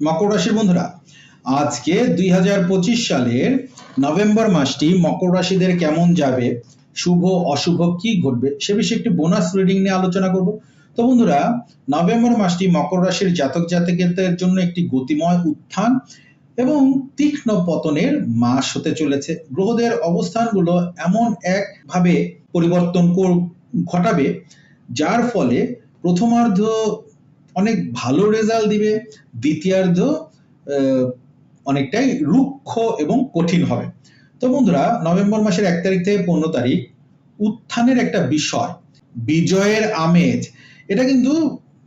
মকর রাশির বন্ধুরা, আজকে দুই হাজার পঁচিশ সালের নভেম্বর মাসটি মকর রাশিদের কেমন যাবে, শুভ, অশুভ কি ঘটবে, সে বিষয়ে একটি বোনাস রিডিং নিয়ে আলোচনা করব। তো বন্ধুরা, নভেম্বর মাসটি মকর রাশির জাতক জাতকের জন্য একটি গতিময় উত্থান এবং তীক্ষ্ণ পতনের মাস হতে চলেছে। গ্রহদের অবস্থানগুলো এমন একভাবে পরিবর্তন ঘটাবে, যার ফলে প্রথমার্ধ অনেক ভালো রেজাল্ট দিবে, দ্বিতীয়ার্ধ অনেকটাই রুক্ষ এবং কঠিন হবে। তো বন্ধুরা, নভেম্বর মাসের এক তারিখ থেকে পনেরো তারিখ উত্থানের একটা বিষয়, বিজয়ের আমেজ। এটা কিন্তু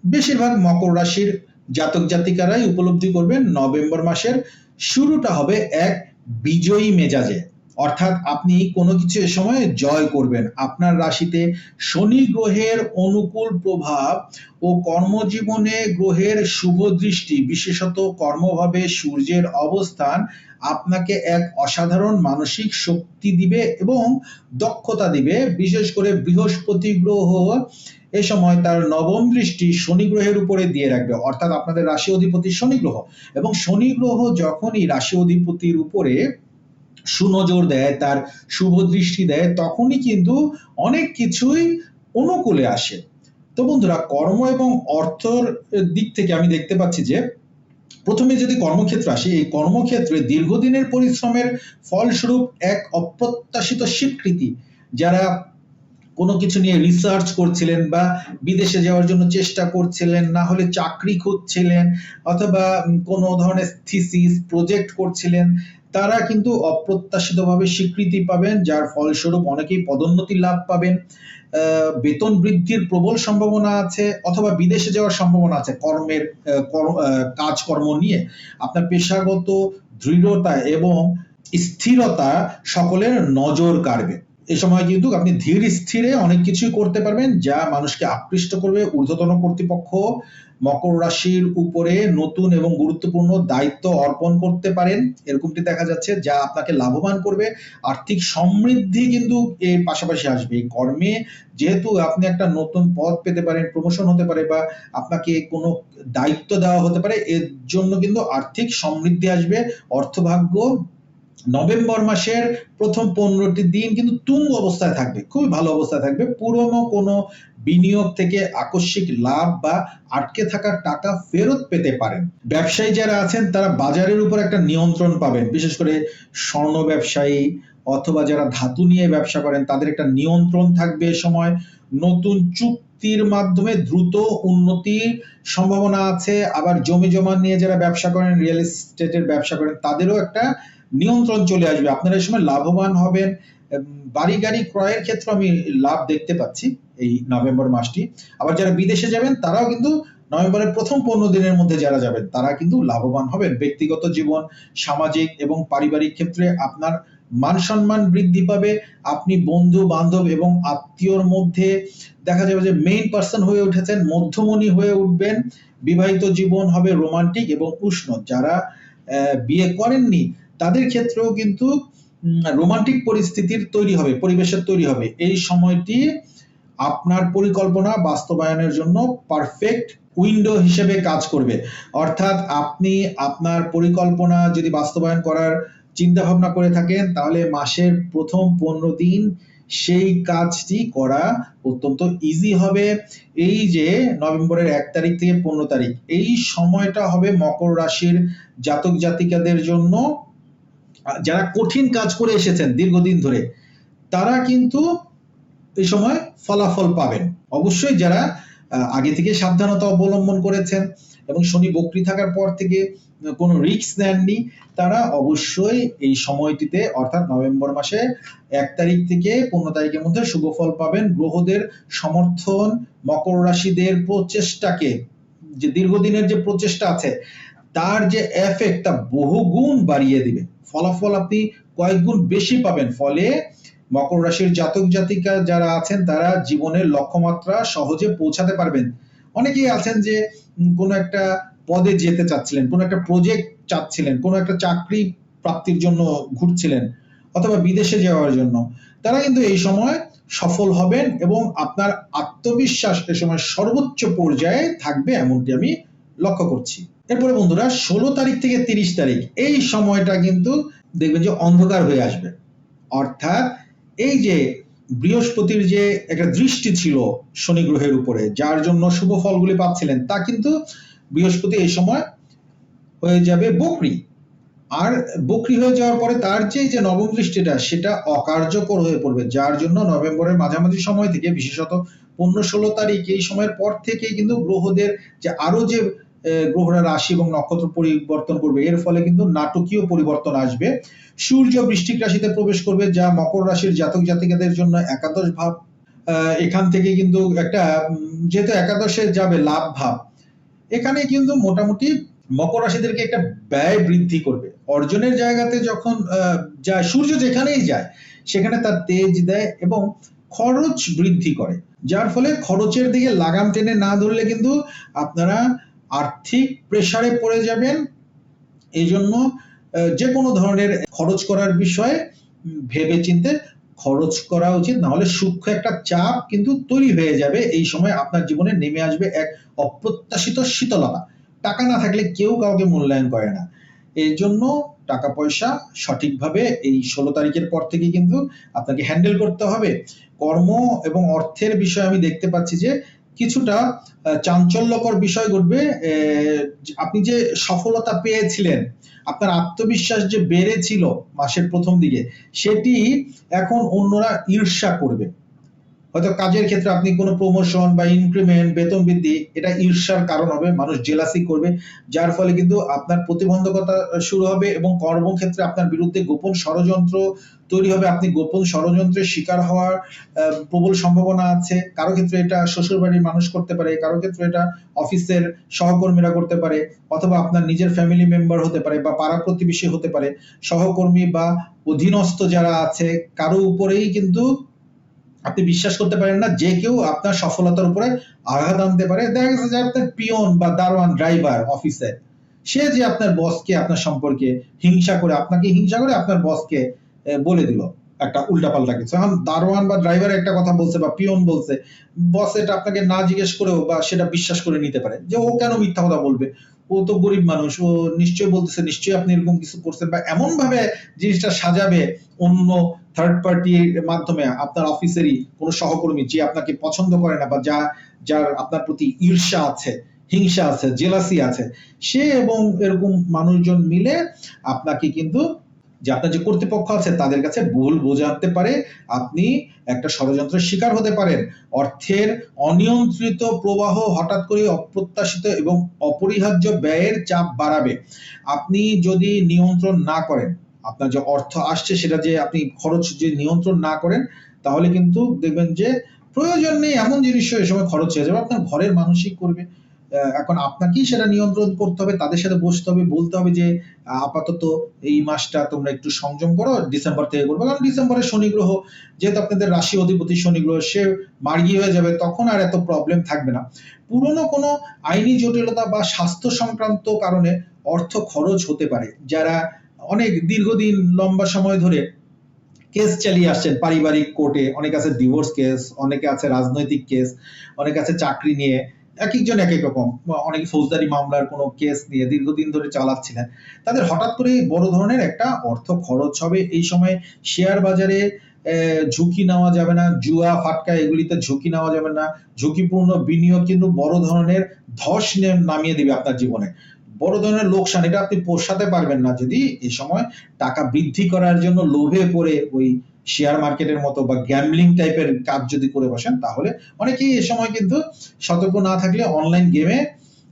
বেশিরভাগ মকর রাশির জাতক জাতিকারাই উপলব্ধি করবেন। নভেম্বর মাসের শুরুটা হবে এক বিজয়ী মেজাজে। অর্থাৎ আপনি কোনো কিছু এ সময় জয় করবেন। আপনার রাশিতে শনি গ্রহের অনুকূল প্রভাব ও কর্মজীবনে গ্রহের শুভ দৃষ্টি, বিশেষত কর্মভাবে সূর্যের অবস্থান, আপনাকে এক অসাধারণ মানসিক শক্তি দিবে এবং দক্ষতা দিবে। বিশেষ করে বৃহস্পতি গ্রহ এ সময় তার নবম দৃষ্টি শনি গ্রহের উপরে দিয়ে রাখবে। অর্থাৎ আপনাদের রাশি অধিপতি শনি গ্রহ এবং শনি গ্রহ যখনই রাশি অধিপতির উপরে সুনজর দেয়, তার শুভ দৃষ্টি দেয়, তখনই কিন্তু অনেক কিছুই অনুকূলে আসে। তো বন্ধুরা, কর্ম এবং অর্থর দিক থেকে আমি দেখতে পাচ্ছি যে, প্রথমে যদি কর্মক্ষেত্রে আসি, এই কর্মক্ষেত্রে দীর্ঘদিনের পরিশ্রমের ফলস্বরূপ এক অপ্রত্যাশিত স্বীকৃতি, যারা কোনো কিছু নিয়ে রিসার্চ করছিলেন বা বিদেশে যাওয়ার জন্য চেষ্টা করছিলেন, না হলে চাকরি খুঁজছিলেন, অথবা কোনো ধরনের থিসিস প্রজেক্ট করছিলেন তারা কিন্তু অপ্রত্যাশিতভাবে স্বীকৃতি পাবেন, যার ফলস্বরূপ অনেকেই পদোন্নতি লাভ পাবেন। বেতন বৃদ্ধির প্রবল সম্ভাবনা আছে, অথবা বিদেশে যাওয়ার সম্ভাবনা আছে, কর্মের কর্ম- কাজকর্ম নিয়ে। আপনার পেশাগত দৃঢ়তা এবং স্থিরতা সকলের নজর কাড়বে। এই সময় কিন্তু আপনি ধীর স্থিরে অনেক কিছুই করতে পারবেন যা মানুষকে আকৃষ্ট করবে, ঊর্ধ্বতন কর্তৃপক্ষ মকর রাশির উপরে নতুন এবং গুরুত্বপূর্ণ দায়িত্ব অর্পণ করতে পারেন। এরকমটি দেখা যাচ্ছে যা আপনাকে লাভবান করবে। আর্থিক সমৃদ্ধি কিন্তু এর পাশাপাশি আসবে। কর্মে যেহেতু আপনি একটা নতুন পদ পেতে পারেন প্রমোশন হতে পারে বা আপনাকে কোনো দায়িত্ব দেওয়া হতে পারে, এর জন্য কিন্তু আর্থিক সমৃদ্ধি আসবে, অর্থভাগ্য নভেম্বর মাসের প্রথম পনেরোটি দিন কিন্তু তুঙ্গ অবস্থায় থাকবে, খুবই ভালো অবস্থায় থাকবে। পুরনো কোনো বিনিয়োগ থেকে আকস্মিক লাভ বা আটকে থাকা টাকা ফেরত পেতে পারেন। ব্যবসায়ী যারা আছেন, তারা বাজারের উপর একটা নিয়ন্ত্রণ পাবেন। বিশেষ করে স্বর্ণ ব্যবসায়ী অথবা যারা ধাতু নিয়ে ব্যবসা করেন, তাদের একটা নিয়ন্ত্রণ থাকবে এ সময়। নতুন চুক্তির মাধ্যমে দ্রুত উন্নতির সম্ভাবনা আছে। আবার জমি জমা নিয়ে যারা ব্যবসা করেন, রিয়েল এস্টেটের ব্যবসা করেন, তাদেরও একটা নিয়ন্ত্রণ চলে আসবে। আপনারা এই সময় লাভবান হবেন। বাড়ি গাড়ি ক্রয়ের ক্ষেত্রে আমি লাভ দেখতে পাচ্ছি এই নভেম্বর মাসটি। আবার যারা বিদেশে যাবেন, তারাও কিন্তু নভেম্বরের প্রথম পনেরো দিনের মধ্যে যারা যাবেন, তারা কিন্তু লাভবান হবেন। ব্যক্তিগত জীবন, সামাজিক এবং পারিবারিক ক্ষেত্রে আপনার মান সম্মান বৃদ্ধি পাবে। আপনি বন্ধু, বান্ধব এবং আত্মীয়র মধ্যে দেখা যাবে যে মেইন পার্সন হয়ে উঠেছেন, মধ্যমণি হয়ে উঠবেন। বিবাহিত জীবন হবে রোমান্টিক এবং উষ্ণ। যারা বিয়ে করেননি তাদের ক্ষেত্রেও কিন্তু রোমান্টিক পরিস্থিতির তৈরি হবে, পরিবেশের তৈরি হবে। এই সময়টি আপনার পরিকল্পনা বাস্তবায়নের জন্য পারফেক্ট উইন্ডো হিসেবে কাজ করবে। অর্থাৎ আপনি আপনার পরিকল্পনা যদি বাস্তবায়ন করার চিন্তা ভাবনা করে থাকেন, তাহলে মাসের প্রথম পনেরো দিন সেই কাজটি করা অত্যন্ত ইজি হবে। এই যে নভেম্বরের এক তারিখ থেকে পনেরো তারিখ, এই সময়টা হবে মকর রাশির জাতক জাতিকাদের জন্য যারা কঠিন কাজ করে এসেছেন দীর্ঘদিন ধরে, তারা কিন্তু এই সময় ফলাফল পাবেন। অবশ্যই যারা আগে থেকে সাবধানতা অবলম্বন করেছেন এবং শনি বক্রি থাকার পর থেকে কোনো রিস্ক নেননি, তারা অবশ্যই এই সময়টিতে, অর্থাৎ নভেম্বর মাসে এক তারিখ থেকে পনেরো তারিখের মধ্যে শুভ ফল পাবেন। গ্রহদের সমর্থন, মকর রাশিদের প্রচেষ্টাকে, যে দীর্ঘদিনের যে প্রচেষ্টা আছে, তার যে এফেক্ট তা বহুগুণ বাড়িয়ে দিবে। ফলাফল আপনি কয়েক গুণ বেশি পাবেন। ফলে মকর রাশির জাতক জাতিকা যারা আছেন, তারা জীবনের লক্ষ্যমাত্রা সহজে পৌঁছাতে পারবেন। অনেকেই আছেন যে কোনো একটা পদে যেতে চাচ্ছিলেন, কোনো একটা প্রজেক্ট চাচ্ছিলেন, কোনো একটা চাকরি প্রাপ্তির জন্য ঘুরছিলেন, অথবা বিদেশে যাওয়ার জন্য। তারা কিন্তু এই সময় সফল হবেন এবং আপনার আত্মবিশ্বাস এ সময় সর্বোচ্চ পর্যায়ে থাকবে এমনটি আমি লক্ষ্য করছি। এরপরে বন্ধুরা, ষোলো তারিখ থেকে তিরিশ তারিখ, এই সময়টা কিন্তু দেখবেন যে অন্ধকার হয়ে আসবে। অর্থাৎ এই যে বৃহস্পতির যে একটা দৃষ্টি ছিল শনি গ্রহের উপরে, যার জন্য শুভ ফলগুলি পাচ্ছিলেন, তা কিন্তু বৃহস্পতি এই সময় হয়ে যাবে বকরি। আর বকরি হয়ে যাওয়ার পরে তার যে যে নবম দৃষ্টিটা, সেটা অকার্যকর হয়ে পড়বে, যার জন্য নভেম্বরের মাঝামাঝি সময় থেকে, বিশেষত পনেরো ষোলো তারিখ এই সময়ের পর থেকেই কিন্তু গ্রহদের যে আরও যে গ্রহরা রাশি এবং নক্ষত্র পরিবর্তন করবে। এর ফলে কিন্তু নাটকীয় পরিবর্তন আসবে। সূর্য বৃষ্টিক রাশিতে প্রবেশ করবে, যা মকর রাশির জাতক জাতিকাদের জন্য একাদশ ভাব। এখান থেকে কিন্তু একটা যেহেতু একাদশে যাবে লাভ ভাব, এখানে কিন্তু মোটামুটি মকর রাশিদেরকে একটা ব্যয় বৃদ্ধি করবে। অর্জনের জায়গাতে যখন যায়, সূর্য যেখানেই যায়, সেখানে তার তেজ দেয় এবং খরচ বৃদ্ধি করে। যার ফলে খরচের দিকে লাগাম টেনে না ধরলে কিন্তু আপনারা আর্থিক প্রেসারে পড়ে যাবেন। এই জন্য যে কোনো ধরনের খরচ করার বিষয়ে ভেবে চিন্তে খরচ করা উচিত। না হলে সূক্ষ্ম একটা চাপ কিন্তু তৈরি হয়ে যাবে। এই সময় আপনার জীবনে নেমে আসবে এক অপ্রত্যাশিত শীতলতা। টাকা না থাকলে কেউ কাউকে মূল্যায়ন করে না। এই জন্য টাকা পয়সা সঠিকভাবে এই ষোলো তারিখের পর থেকে কিন্তু আপনাকে হ্যান্ডেল করতে হবে। কর্ম এবং অর্থের বিষয়ে আমি দেখতে পাচ্ছি যে কিছুটা চাঞ্চল্যকর বিষয় ঘটবে আপনি যে সফলতা পেয়েছিলেন, আপনার আত্মবিশ্বাস যে বেড়েছিল মাসের প্রথম দিকে, সেটি এখন অন্যরা ঈর্ষা করবে। হয়তো কাজের ক্ষেত্রে আপনি কোনো প্রমোশন বা ইনক্রিমেন্ট বেতন বৃদ্ধি, এটা ঈর্ষার কারণ হবে, মানুষ জেলাসি করবে, যার ফলে কিন্তু আপনার প্রতিবন্ধকতা শুরু হবে এবং কর্মক্ষেত্রে আপনার বিরুদ্ধে গোপন ষড়যন্ত্র তৈরি হবে। আপনি গোপন ষড়যন্ত্রের শিকার হওয়ার প্রবল সম্ভাবনা আছে। কারও ক্ষেত্রে এটা শ্বশুর বাড়ির মানুষ করতে পারে, কারও ক্ষেত্রে এটা অফিসের সহকর্মীরা করতে পারে, অথবা আপনার নিজের ফ্যামিলি মেম্বার হতে পারে বা পাড়া প্রতিবেশী হতে পারে। সহকর্মী বা অধীনস্থ যারা আছে, কারও উপরেই কিন্তু আপনি বিশ্বাস করতে পারেন না, যে কেউ আপনার সফলতার উপরে আঘাত আনতে পারে। দেখা গেছে যে আপনার পিয়ন বা দারোয়ান ড্রাইভার অফিসে সে যে আপনার বসকে আপনার সম্পর্কে হিংসা করে, আপনাকে হিংসা করে আপনার বসকে বলে দিল, একটা উল্টাপাল্টা কিছু। এখন দারোয়ান বা ড্রাইভার একটা কথা বলছে বা পিয়ন বলছে বস এটা আপনাকে না জিজ্ঞেস করেও বা সেটা বিশ্বাস করে নিতে পারে যে ও কেন মিথ্যা কথা বলবে? ও তো গরিব মানুষ, ও নিশ্চয় বলতেছে, নিশ্চয়ই আপনি এরকম কিছু করছেন বা এমন ভাবে জিনিসটা সাজাবে অন্য থার্ড পার্টির মাধ্যমে আপনার অফিসেরই কোনো সহকর্মী যে আপনাকে পছন্দ করে না বা যা, যার আপনার প্রতি ঈর্ষা আছে, হিংসা আছে জেলাসি আছে, সে এবং এরকম মানুষজন মিলে আপনাকে কিন্তু যে আপনার যে কর্তৃপক্ষ আছে তাদের কাছে ভুল বোঝাতে পারে, আপনি একটা ষড়যন্ত্রের শিকার হতে পারেন। অর্থের অনিয়ন্ত্রিত প্রবাহ হঠাৎ করে অপ্রত্যাশিত এবং অপরিহার্য ব্যয়ের চাপ বাড়াবে। আপনি যদি নিয়ন্ত্রণ না করেন, আপনার যে অর্থ আসছে সেটা যে আপনি খরচ যে নিয়ন্ত্রণ না করেন, তাহলে কিন্তু দেখবেন যে প্রয়োজন নেই এমন জিনিসও এই সময় খরচ হয়ে যাবে। আপনার ঘরের মানুষই করবে। এখন আপনাকেই সেটা নিয়ন্ত্রণ করতে হবে, তাদের সাথে বসতে হবে, বলতে হবে যে আপাতত এই মাসটা তোমরা একটু সংযম করো, ডিসেম্বর থেকে করবে। কারণ ডিসেম্বরে শনি গ্রহ, যেহেতু আপনাদের রাশি অধিপতি শনি গ্রহ, সে মার্গি হয়ে যাবে, তখন আর এত প্রবলেম থাকবে না। পুরনো কোনো আইনি জটিলতা বা স্বাস্থ্য সংক্রান্ত কারণে অর্থ খরচ হতে পারে। যারা অনেক দীর্ঘদিন, লম্বা সময় ধরে কেস চালিয়ে আসছেন, পারিবারিক কোর্টে অনেক আছে ডিভোর্স কেস অনেকে আছে রাজনৈতিক কেস অনেকে আছে চাকরি নিয়ে এক একজন এক এক রকম। অনেক ফৌজদারি মামলার কোনো কেস নিয়ে দীর্ঘদিন ধরে চালাচ্ছিলেন। তাদের হঠাৎ করে বড় ধরনের একটা অর্থ খরচ হবে। এই সময় শেয়ার বাজারে ঝুঁকি নেওয়া যাবে না, জুয়া, ফাটকা এগুলিতে ঝুঁকি নেওয়া যাবে না। ঝুঁকিপূর্ণ বিনিয়োগ কিন্তু বড় ধরনের ধস নামিয়ে দিবে আপনার জীবনে। বড় ধরনের লোকসান, এটা আপনি পোষাতে পারবেন না যদি এই সময় টাকা বৃদ্ধি করার জন্য লোভে পড়ে ওই শেয়ার মার্কেটের মতো বা গ্যাম্বলিং টাইপের কাজ যদি করে বসেন, তাহলে অনেকেই এ সময় কিন্তু সতর্ক না থাকলে অনলাইন গেমে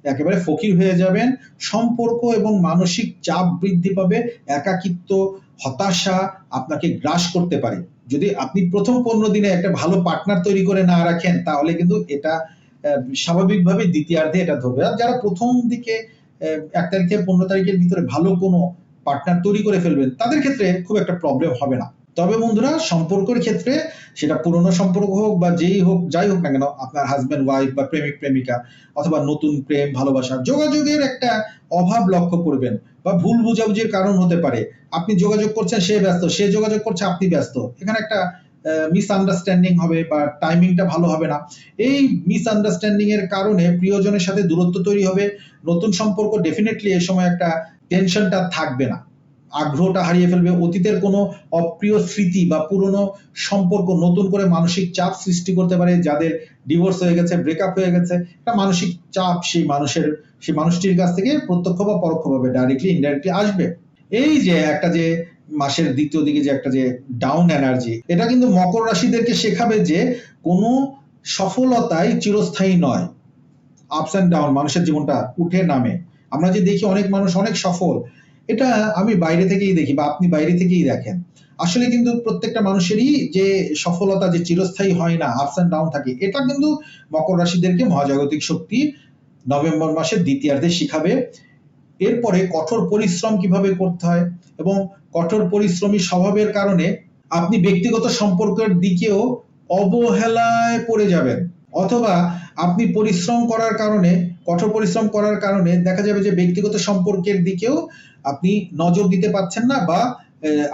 একেবারে ফকির হয়ে যাবেন। সম্পর্ক এবং মানসিক চাপ বৃদ্ধি পাবে, একাকিত্ব, হতাশা আপনাকে গ্রাস করতে পারে। যদি আপনি প্রথম পনেরো দিনে একটা ভালো পার্টনার তৈরি করে না রাখেন, তাহলে কিন্তু এটা স্বাভাবিকভাবে দ্বিতীয়ার্ধে এটা ধরবে। আর যারা প্রথম দিকে এক তারিখে পনেরো তারিখের ভিতরে ভালো কোনো পার্টনার তৈরি করে ফেলবেন, তাদের ক্ষেত্রে খুব একটা প্রবলেম হবে না। তবে বন্ধুরা, সম্পর্কের ক্ষেত্রে সেটা পুরনো সম্পর্ক হোক বা যেই হোক, যাই হোক না কেন, আপনার হাজবেন্ড ওয়াইফ বা প্রেমিক, প্রেমিকা অথবা নতুন প্রেম, ভালোবাসা, যোগাযোগের একটা অভাব লক্ষ্য করবেন বা ভুল বোঝাবুঝির কারণ হতে পারে। আপনি যোগাযোগ করছেন, সে ব্যস্ত, সে যোগাযোগ করছে, আপনি ব্যস্ত। এখানে একটা মিসআন্ডারস্ট্যান্ডিং হবে বা টাইমিংটা ভালো হবে না। এই মিসআন্ডারস্ট্যান্ডিং এর কারণে প্রিয়জনের সাথে দূরত্ব তৈরি হবে। নতুন সম্পর্ক ডেফিনেটলি এই সময় একটা টেনশনটা থাকবে না। আগ্রহটা হারিয়ে ফেলবে। অতীতের কোনো অপ্রিয় স্মৃতি বা পুরনো সম্পর্ক নতুন করে মানসিক চাপ সৃষ্টি করতে পারে, যাদের ডিভোর্স হয়ে গেছে ব্রেকআপ হয়ে গেছে, একটা মানসিক চাপ সেই মানুষের, সেই মানুষটির কাছ থেকে প্রত্যক্ষ বা পরোক্ষভাবে ডাইরেক্টলি ইনডাইরেক্টলি আসবে। এই যে একটা যে মাসের দ্বিতীয় দিকে যে একটা যে ডাউন এনার্জি এটা কিন্তু মকর রাশিদেরকে শেখাবে যে কোনো সফলতাই চিরস্থায়ী নয়। আপস অ্যান্ড ডাউন মানুষের জীবনটা উঠে নামে। আমরা যে দেখি অনেক মানুষ অনেক সফল এটা আমি বাইরে থেকেই দেখি বা আপনি বাইরে থেকেই দেখেন। আসলে কিন্তু প্রত্যেকটা মানুষেরই যে সফলতা যে চিরস্থায়ী হয় না আপস অ্যান্ড ডাউন থাকে, এটা কিন্তু মকর রাশিদেরকে মহাজাগতিক শক্তি নভেম্বর মাসের দ্বিতীয়ার্ধে শিখাবে। এরপরে কঠোর পরিশ্রম কীভাবে করতে হয় এবং কঠোর পরিশ্রমী স্বভাবের কারণে আপনি ব্যক্তিগত সম্পর্কের দিকেও অবহেলায় পড়ে যাবেন। অথবা আপনি পরিশ্রম করার কারণে, কঠোর পরিশ্রম করার কারণে দেখা যাবে যে ব্যক্তিগত সম্পর্কের দিকেও আপনি নজর দিতে পারছেন না বা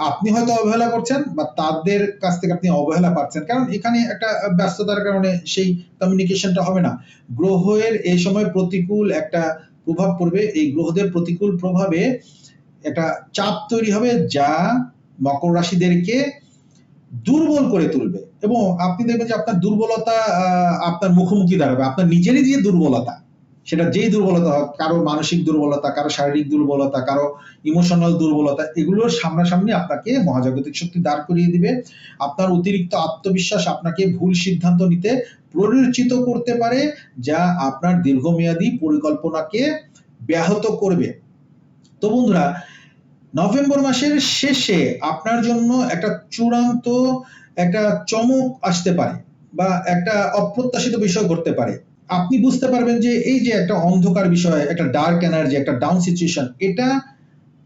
আপনি হয়তো অবহেলা করছেন বা তাদের কাছ থেকে আপনি অবহেলা পাচ্ছেন। কারণ এখানে একটা ব্যস্ততার কারণে সেই কমিউনিকেশনটা হবে না। গ্রহের এই সময় প্রতিকূল একটা প্রভাব পড়বে। এই গ্রহদের প্রতিকূল প্রভাবে একটা চাপ তৈরি হবে যা মকর রাশিদেরকে দুর্বল করে তুলবে। এবং আপনি দেখবেন যে আপনার দুর্বলতা আপনার মুখোমুখি দাঁড়াবে। আপনার নিজেরই যে দুর্বলতা, সেটা যেই দুর্বলতা হোক, কারও মানসিক দুর্বলতা, কারও শারীরিক দুর্বলতা, কারও ইমোশনাল দুর্বলতা, এগুলোর সামনাসামনি আপনাকে মহাজাগতিক শক্তি দাঁড় করিয়ে দিবে। আপনার অতিরিক্ত আত্মবিশ্বাস আপনাকে ভুল সিদ্ধান্ত নিতে প্ররোচিত করতে পারে, যা আপনার দীর্ঘমেয়াদী পরিকল্পনাকে ব্যাহত করবে। তো বন্ধুরা নভেম্বর মাসের শেষে আপনার জন্য একটা চূড়ান্ত, একটা চমক আসতে পারে বা একটা অপ্রত্যাশিত বিষয় ঘটতে পারে। আপনি বুঝতে পারবেন যে এই যে একটা অন্ধকার বিষয়, একটা ডার্ক এনার্জি একটা ডাউন সিচুয়েশন এটা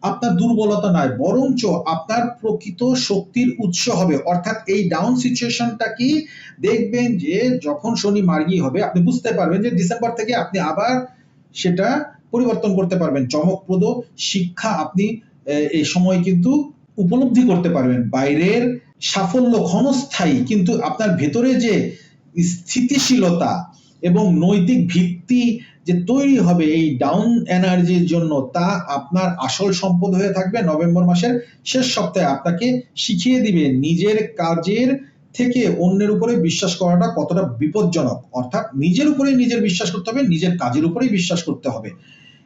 আপনার দুর্বলতা নয়, বরঞ্চ আপনার প্রকৃত শক্তির উৎস হবে। অর্থাৎ এই ডাউন সিচুয়েশনটা কি? দেখবেন যে যখন শনি মার্গী হবে, আপনি বুঝতে পারবেন যে ডিসেম্বর থেকে আপনি আবার সেটা পরিবর্তন করতে পারবেন। চমকপ্রদ শিক্ষা আপনি এই সময় কিন্তু উপলব্ধি করতে পারবেন। বাইরের সাফল্য ক্ষণস্থায়ী, কিন্তু আপনার ভেতরে যে স্থিতিশীলতা এবং নৈতিক ভিত্তি যে তৈরি হবে এই ডাউন এনার্জির জন্য, তা আপনার আসল সম্পদ হয়ে থাকবে নভেম্বর মাসের শেষ সপ্তাহে। আপনাকে শিখিয়ে দিবে নিজের কাজের থেকে অন্যের উপরে বিশ্বাস করাটা কতটা বিপজ্জনক। অর্থাৎ নিজের উপরেই নিজের বিশ্বাস করতে হবে, নিজের কাজের উপরেই বিশ্বাস করতে হবে।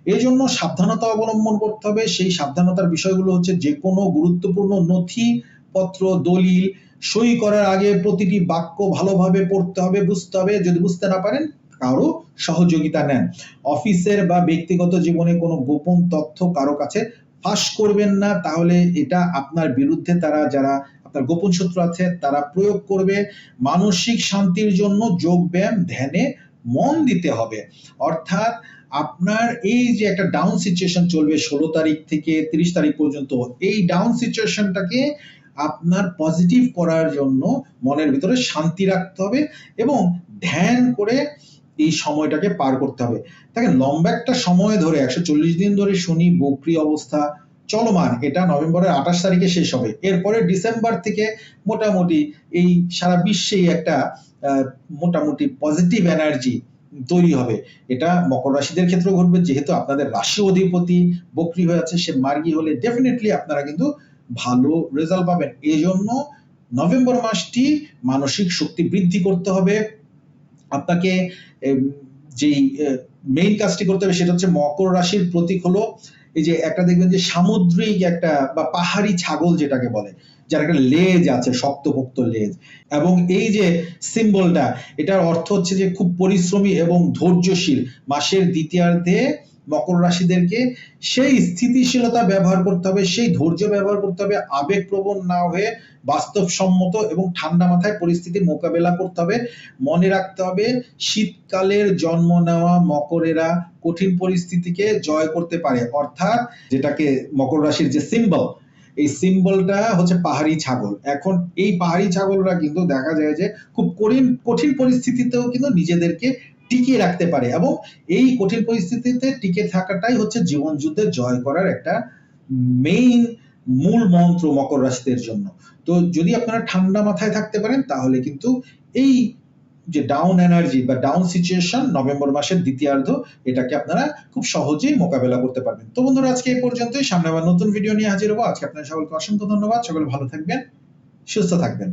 এই জন্য সাবধানতা অবলম্বন করতে হবে। সেই সাবধানতার বিষয়গুলো হচ্ছে যে কোনো গুরুত্বপূর্ণ নথি পত্র, দলিল সই করার আগে প্রতিটি বাক্য ভালোভাবে পড়তে হবে, বুঝতে হবে। যদি বুঝতে না পারেন, কারও সহযোগিতা নেন। অফিসের বা ব্যক্তিগত জীবনে কোনো গোপন তথ্য কারও কাছে ফাঁস করবেন না। তাহলে এটা আপনার বিরুদ্ধে তারা যারা, আপনার গোপন সূত্র আছে, তারা প্রয়োগ করবে। মানসিক শান্তির জন্য যোগ ব্যায়াম ধ্যানে মন দিতে হবে। অর্থাৎ আপনার এই যে একটা ডাউন সিচুয়েশন চলবে ষোলো তারিখ থেকে তিরিশ তারিখ পর্যন্ত, এই ডাউন সিচুয়েশনটাকে আপনার পজিটিভ করার জন্য মনের ভিতরে শান্তি রাখতে হবে এবং ধ্যান করে এই সময়টাকে পার করতে হবে। দেখেন, লম্বা একটা সময় ধরে, একশো চল্লিশ দিন ধরে শনি, বক্রি অবস্থা চলমান। এটা নভেম্বরের আঠাশ তারিখে শেষ হবে। এরপরে ডিসেম্বর থেকে মোটামুটি এই সারা বিশ্বেই একটা মোটামুটি পজিটিভ এনার্জি তৈরি হবে। এটা মকর রাশিদের ক্ষেত্রেও ঘটবে। যেহেতু আপনাদের রাশি অধিপতি বক্রি হয়ে আছে, সে মার্গী হলে ডেফিনেটলি আপনারা কিন্তু ভালো রেজাল্ট পাবেন। এই জন্য নভেম্বর মাসটি মানসিক শক্তি বৃদ্ধি করতে হবে। আপনাকে যেই মেইন কাজটি করতে হবে সেটা হচ্ছে মকর রাশির প্রতীক হলো এই যে একটা দেখবেন যে সামুদ্রিক একটা বা পাহাড়ি ছাগল যেটাকে বলে। যার একটা লেজ আছে, শক্তপোক্ত লেজ। এবং এই যে সিম্বলটা, এটার অর্থ হচ্ছে যে খুব পরিশ্রমী এবং ধৈর্যশীল। মাসের দ্বিতীয়ার্ধে মকর রাশিদেরকে সেই স্থিতিশীলতা ব্যবহার করতে হবে, সেই ধৈর্য ব্যবহার করতে হবে, আবেগপ্রবণ না হয়ে বাস্তবসম্মত এবং ঠান্ডা মাথায় পরিস্থিতির মোকাবেলা করতে হবে। মনে রাখতে হবে, শীতকালের জন্ম নেওয়া মকরেরা কঠিন পরিস্থিতিকে জয় করতে পারে। অর্থাৎ যেটাকে মকর রাশির যে সিম্বল এই সিম্বলটা হচ্ছে পাহাড়ি ছাগল। এখন এই পাহাড়ি ছাগলরা কিন্তু দেখা যায় যে খুব কঠিন কঠিন পরিস্থিতিতেও কিন্তু নিজেদেরকে টিকিয়ে রাখতে পারে এবং এই কঠিন পরিস্থিতিতে টিকে থাকাটাই হচ্ছে জীবন যুদ্ধে জয় করার একটা মেইন মূল মন্ত্র মকর রাশিদের জন্য। তো যদি আপনারা ঠান্ডা মাথায় থাকতে পারেন, তাহলে কিন্তু এই যে ডাউন এনার্জি বা ডাউন সিচুয়েশন নভেম্বর মাসের দ্বিতীয়ার্ধ, এটাকে আপনারা খুব সহজেই মোকাবেলা করতে পারবেন। তো বন্ধুরা, আজকে এই পর্যন্তই। সামনে আবার নতুন ভিডিও নিয়ে হাজির হব। আজকে আপনার সকলকে অসংখ্য ধন্যবাদ। সকলে ভালো থাকবেন, সুস্থ থাকবেন।